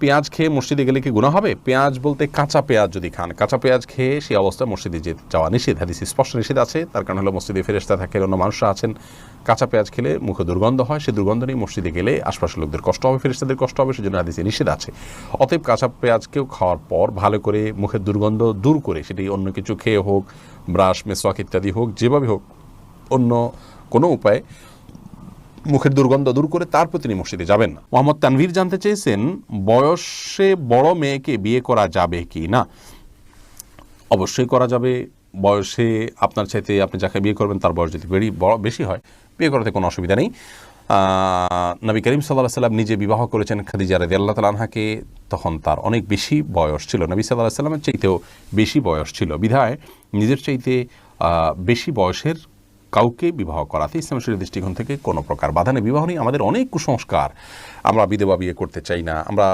পেঁয়াজ খেয়ে মসজিদে গেলে কি গুণা হবে? পেঁয়াজ বলতে কাঁচা পেঁয়াজ যদি খান, কাঁচা পেঁয়াজ খেয়ে সেই অবস্থায় মসজিদে যে যাওয়া নিষেধ, হাদিস স্পষ্ট নিষেধ আছে। তার কারণ হলো মসজিদে ফেরেস্তা থাকে, অন্য মানুষরা আছেন। কাঁচা পেঁয়াজ খেলে মুখে দুর্গন্ধ হয় সেই দুর্গন্ধ নিয়ে মসজিদে গেলে আশপাশের লোকদের কষ্ট হবে ফেরেস্তাদের কষ্ট হবে, সেজন্য হাদিসে নিষেধ আছে। অতএব কাঁচা পেঁয়াজকেও খাওয়ার পর ভালো করে মুখের দুর্গন্ধ দূর করে, সেটি অন্য কিছু খেয়ে হোক, ব্রাশ মেসোয়াক ইত্যাদি হোক, যেভাবে হোক, অন্য কোনো উপায়ে মুখের দুর্গন্ধ দূর করে তারপর তিনি মসজিদে যাবেন না। মোহাম্মদ তানভীর জানতে চেয়েছেন, বয়সে বড় মেয়েকে বিয়ে করা যাবে কি না? অবশ্যই করা যাবে। বয়সে আপনার চাইতে আপনি যাকে বিয়ে করবেন, তার বয়স যদি বেড়ি বড় বেশি হয়, বিয়ে করাতে কোনো অসুবিধা নেই। নবী করিম সাল্লাহ সাল্লাম নিজে বিবাহ করেছেন খাদিজা রাদি আল্লাহ তালাহাকে তখন তার অনেক বেশি বয়স ছিল। নবী সাল্লাহ সাল্লামের চাইতেও বেশি বয়স ছিল। বিধায় নিজের চাইতে বেশি বয়সের কাউকে বিবাহ করাতে ইসলামের দৃষ্টিকোণ থেকে কোনো প্রকার বাধা নেই। বিবাহ নেই আমাদের অনেক কুসংস্কার। আমরা বিধবা বিয়ে করতে চাই না। আমরা